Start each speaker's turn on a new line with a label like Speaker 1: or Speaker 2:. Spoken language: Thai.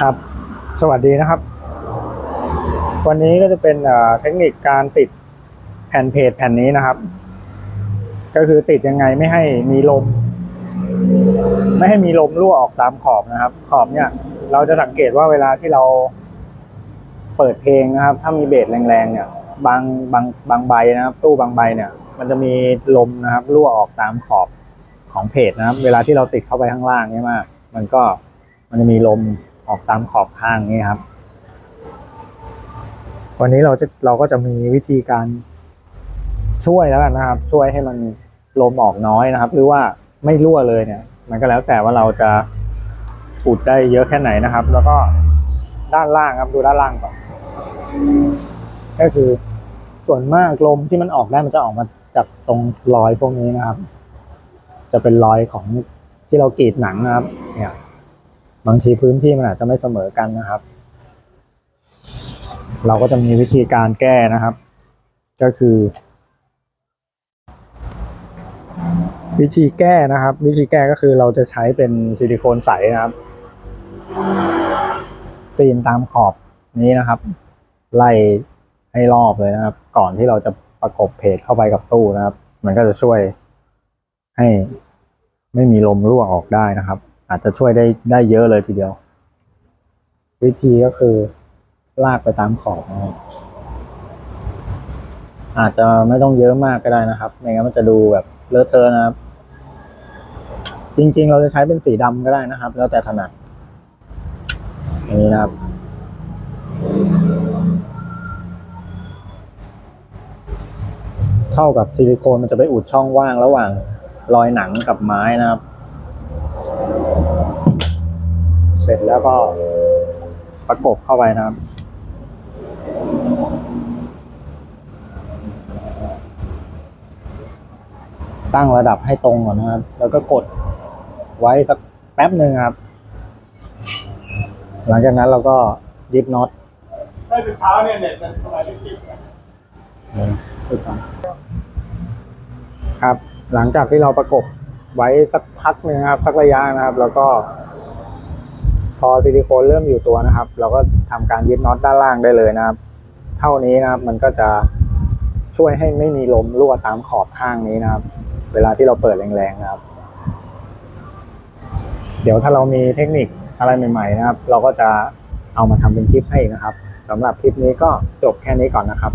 Speaker 1: ครับ สวัสดีนะครับ วันนี้ก็จะเป็นเทคนิคการติดแผ่นเพจแผ่นนี้นะครับ ก็คือติดยังไงไม่ให้มีลม ไม่ให้มีลมรั่วออกตามขอบนะครับ ขอบเนี่ย เราจะสังเกตว่าเวลาที่เราเปิดเพลงนะครับ ถ้ามีเบสแรงๆเนี่ยบางบางบางใบนะครับ ตู้บางใบเนี่ย มันจะมีลมนะครับรั่วออกตามขอบของเพจนะครับ เวลาที่เราติดเข้าไปข้างล่างเนี่ยมากมันก็มันจะมีลม ออกตามขอบข้างนี่ครับ วันนี้เราจะเราก็จะมีวิธีการช่วยแล้วกันนะครับ ช่วยให้มันลมออกน้อยนะครับ หรือว่าไม่รั่วเลยเนี่ย มันก็แล้วแต่ว่าเราจะอุดได้เยอะแค่ไหนนะครับ แล้วก็ด้านล่างครับดูด้านล่างก่อนก็คือส่วนมากลมที่มันออกได้มันจะออกมาจากตรงรอยพวกนี้นะครับ จะเป็นรอยของที่เรากรีดหนังนะครับ เนี่ย บางทีพื้นที่มันอาจจะไม่เสมอกันนะครับ เราก็จะมีวิธีการแก้นะครับ ก็คือ วิธีแก้นะครับ วิธีแก้ก็คือเราจะใช้เป็นซิลิโคนใสนะครับ ซีนตามขอบนี้นะครับ ไล่ให้รอบเลยนะครับ ก่อนที่เราจะประกบเพจเข้าไปกับตู้นะครับ มันก็จะช่วยให้ไม่มีลมรั่วออกได้นะครับ อาจจะช่วยได้ได้เยอะเลยทีเดียว วิธีก็คือลากไปตามขอบอาจจะไม่ต้องเยอะมากก็ได้นะครับไม่งั้นมันจะดูแบบเลอะเทอะนะครับ จริง ๆ เราจะใช้เป็นสีดำก็ได้นะครับ แล้วแต่ถนัดอย่างนี้นะครับเท่ากับซิลิโคนมันจะไปอุดช่องว่างระหว่างรอยหนังกับไม้นะครับ เสร็จแล้วก็ประกบเข้าไปนะครับ ตั้งระดับให้ตรงก่อนนะครับ แล้วก็กดไว้สักแป๊บหนึ่งครับ หลังจากนั้นเราก็ยึดน็อต
Speaker 2: ได้เป็นเท้าเนี่ยเน็ตมันทำไมไม่ติดอะ
Speaker 1: ครับ หลังจากที่เราประกบ ไว้สักพักหนึ่งนะครับ สักระยะนะครับ แล้วก็ พอซิลิโคนเริ่มอยู่ตัวนะครับ เราก็ทำการยึดน็อตด้านล่างได้เลยนะครับ เท่านี้นะครับ มันก็จะช่วยให้ไม่มีลมรั่วตามขอบข้างนี้นะครับ เวลาที่เราเปิดแรงๆนะครับ เดี๋ยวถ้าเรามีเทคนิคอะไรใหม่ๆนะครับ เราก็จะเอามาทำเป็นคลิปให้นะครับสำหรับคลิปนี้ก็จบแค่นี้ก่อนนะครับ